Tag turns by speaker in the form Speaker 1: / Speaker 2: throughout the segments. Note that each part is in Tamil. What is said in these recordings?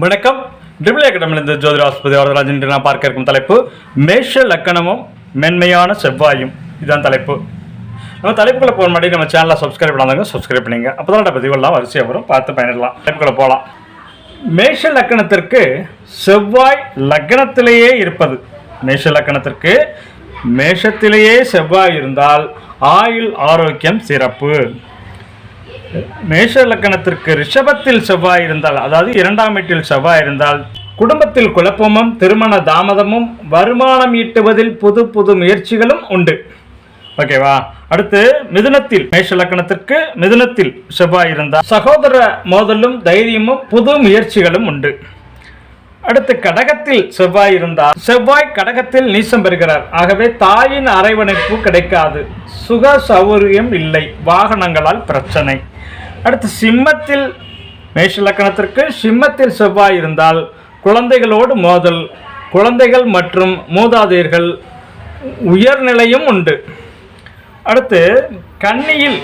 Speaker 1: வணக்கம். டிபிள் அகடமிலிருந்து ஜோதிட வரதராஜன் நான் பார்க்க இருக்கும் தலைப்பு மேஷ லக்கணமும் மென்மையான செவ்வாயும். இதுதான் தலைப்பு. நம்ம தலைப்புகளை போகிற மாதிரி நம்ம சேனலை சப்ஸ்கிரைப் பண்ணாதாங்க சப்ஸ்கிரைப் பண்ணிங்க. அப்போ தான் பதிவெல்லாம் வரிசையாக வரும். பார்த்து பயனிடலாம் தலைப்புகளை போகலாம் மேஷ லக்கணத்திற்கு செவ்வாய் லக்கணத்திலேயே இருப்பது. மேஷ லக்கணத்திற்கு மேஷத்திலேயே செவ்வாய் இருந்தால் ஆயுள் ஆரோக்கியம் சிறப்பு. மேஷ லக்கணத்திற்கு ரிஷபத்தில் செவ்வாய் இருந்தால் அதாவது இரண்டாம் வீட்டில் செவ்வாய் இருந்தால் குடும்பத்தில் குழப்பமும் திருமண தாமதமும் வருமானம் ஈட்டுவதில் புது புது முயற்சிகளும் உண்டு. ஓகேவா அடுத்து மிதுனத்தில் மேஷ லக்கணத்திற்கு மிதுனத்தில் செவ்வாய் இருந்தால் சகோதர மோதலும் தைரியமும் புது முயற்சிகளும் உண்டு. அடுத்து கடகத்தில் செவ்வாய் இருந்தால் செவ்வாய் கடகத்தில் நீசம் பெறுகிறார். ஆகவே தாயின் அரைவணைப்பு கிடைக்காது. சுக சௌகரியம் இல்லை. வாகனங்களால் பிரச்சனை. அடுத்து சிம்மத்தில் மேஷ லக்கணத்திற்கு சிம்மத்தில் செவ்வாய் இருந்தால் குழந்தைகளோடு மோதல் குழந்தைகள் மற்றும் மூதாதையர்கள் உயர்நிலையும் உண்டு. அடுத்து கன்னியில்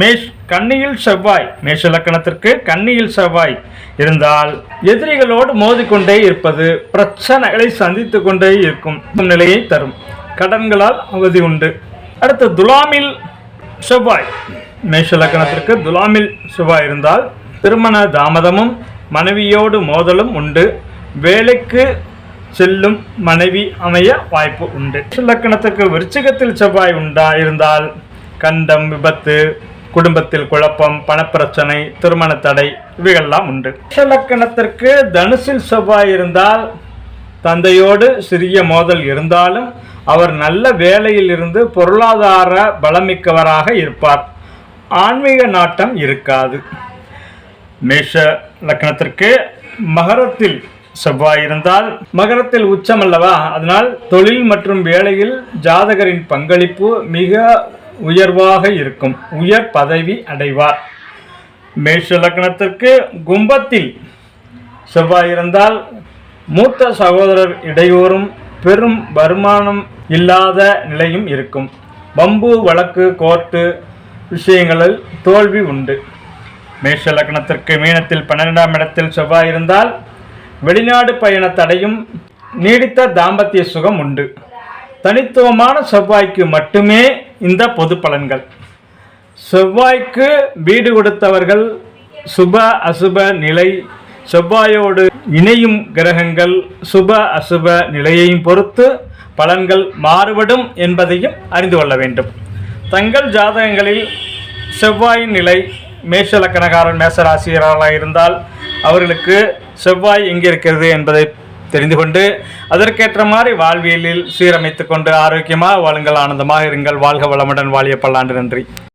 Speaker 1: மேஷ் கண்ணியில் செவ்வாய் மேஷ லக்கணத்திற்கு கண்ணியில் செவ்வாய் இருந்தால் எதிரிகளோடு மோதிக்கொண்டே இருப்பது பிரச்சனைகளை சந்தித்து கொண்டே இருக்கும் நிலையை தரும். கடன்களால் அவதி உண்டு. அடுத்து துலாமில் செவ்வாய் மேஷ லக்கணத்திற்கு துலாமில் செவ்வாய் இருந்தால் திருமண தாமதமும் மனைவியோடு மோதலும் உண்டு. வேலைக்கு செல்லும் மனைவி அமைய வாய்ப்பு உண்டு. லக்கணத்துக்கு விருச்சிகத்தில் செவ்வாய் உண்டா இருந்தால் கண்டம் விபத்து குடும்பத்தில் குழப்பம் பணப்பிரச்சனை திருமண தடை இவைகள்லாம் உண்டு. லக்கணத்திற்கு தனுசில் செவ்வாய் இருந்தால் தந்தையோடு சிறிய மோதல் இருந்தாலும் அவர் நல்ல வேலையில் இருந்து பொருளாதார பலமிக்கவராக இருப்பார். ஆன்மீக நாட்டம் இருக்காது. மேஷ லக்னத்திற்கு மகரத்தில் செவ்வாய் இருந்தால் மகரத்தில் உச்சம் அல்லவா அதனால் தொழில் மற்றும் வேலையில் ஜாதகரின் பங்களிப்பு மிக உயர்வாக இருக்கும். உயர் பதவி அடைவார். மேஷ லக்னத்திற்கு கும்பத்தில் செவ்வாய் இருந்தால் மூத்த சகோதரர் இடையூறும் பெரும் வருமானம் இல்லாத நிலையும் இருக்கும். பம்பு வழக்கு கோர்ட்டு விஷயங்களில் தோல்வி உண்டு. மேஷ லக்னத்திற்கு மீனத்தில் பன்னிரெண்டாம் இடத்தில் செவ்வாய் இருந்தால் வெளிநாடு பயண தடையும் நீடித்த தாம்பத்திய சுகம் உண்டு. தனித்துவமான செவ்வாய்க்கு மட்டுமே இந்த பொது பலன்கள். செவ்வாய்க்கு வீடு கொடுத்தவர்கள் சுப அசுப நிலை செவ்வாயோடு இணையும் கிரகங்கள் சுப அசுப நிலையையும் பொறுத்து பலன்கள் மாறுபடும் என்பதையும் அறிந்து கொள்ள வேண்டும். தங்கள் ஜாதகங்களில் செவ்வாயின் நிலை மேஷ லக்கணக்காரன் மேசராசியராக இருந்தால் அவர்களுக்கு செவ்வாய் எங்கே இருக்கிறது என்பதை தெரிந்து கொண்டு அதற்கேற்ற மாதிரி வாழ்வியலில் சீரமைத்து கொண்டு ஆரோக்கியமாக வாழுங்கள் ஆனந்தமாக இருங்கள். வாழ்க வளமுடன் வாழிய பல்லாண்டு நன்றி.